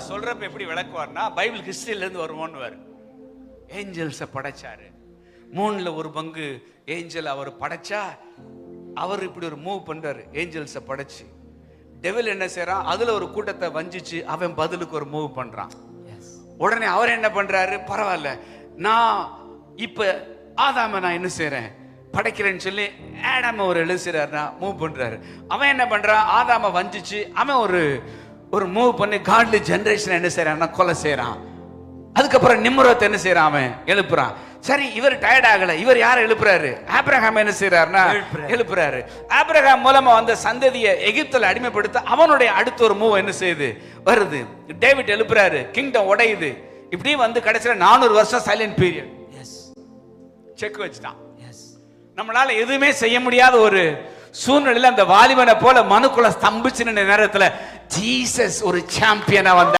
அவர் சொல்றப்ப எப்படி விளக்குவார்னா பைபிள் ஹிஸ்டரியில இருந்து வருவோன்னு ஏஞ்சல்ஸை படைச்சாரு. மூணுல ஒரு பங்கு ஏஞ்சல் அவர் படைச்சா அவர் இப்படி ஒரு மூவ் பண்றாரு ஏஞ்சல்ஸை படைச்சு. டெவில் என்ன செய்றான் அதுல ஒரு கூட்டத்தை வஞ்சிச்சு அவன் பதிலுக்கு ஒரு மூவ் பண்றான். உடனே அவர் என்ன பண்றாரு பரவாயில்ல நான் இப்ப ஆதாம நான் என்ன செய்றேன் படைக்கிறேன்னு சொல்லி ஆடாம ஒரு எழுசுறாருனா மூவ் பண்றாரு. அவன் என்ன பண்றான் ஆதாம வஞ்சிச்சு அவன் ஒரு ஒரு மூவ் பண்ணி காட்லி ஜெனரேஷன் என்ன செய்யறான்னா கொலை செய்றான். அதுக்கப்புறம் நிம்ரோத் என்ன செய்யறான் அவன்? எழுப்புறான். சரி இவர் டயர்ட் ஆகல. இவர் யாரை எழுப்புறாரு? ஆபிரகாம் என்ன செய்யறாருன்னா எழுப்புறாரு. ஆபிரகாம் மூலமா வந்த சந்ததியை எகிப்துல அடிமைப்படுத்த அவனுடைய அடுத்த ஒரு மூவ் என்ன செய்யுது? வருது. டேவிட் எழுப்புறாரு. கிங்டம் உடையுது. இப்படி வந்து கடைசியில நானூறு வருஷம் சைலண்ட் பீரியட் எஸ் செக் வச்சுட்டான். எஸ் நம்மளால எதுவுமே செய்ய முடியாத ஒரு சூழ்நிலையில அந்த வாலிபனை போல மனுக்குள்ள ஸ்தம்பிச்சு நேரத்தில் ஜீசஸ் ஒரு சாம்பியனா வந்தார்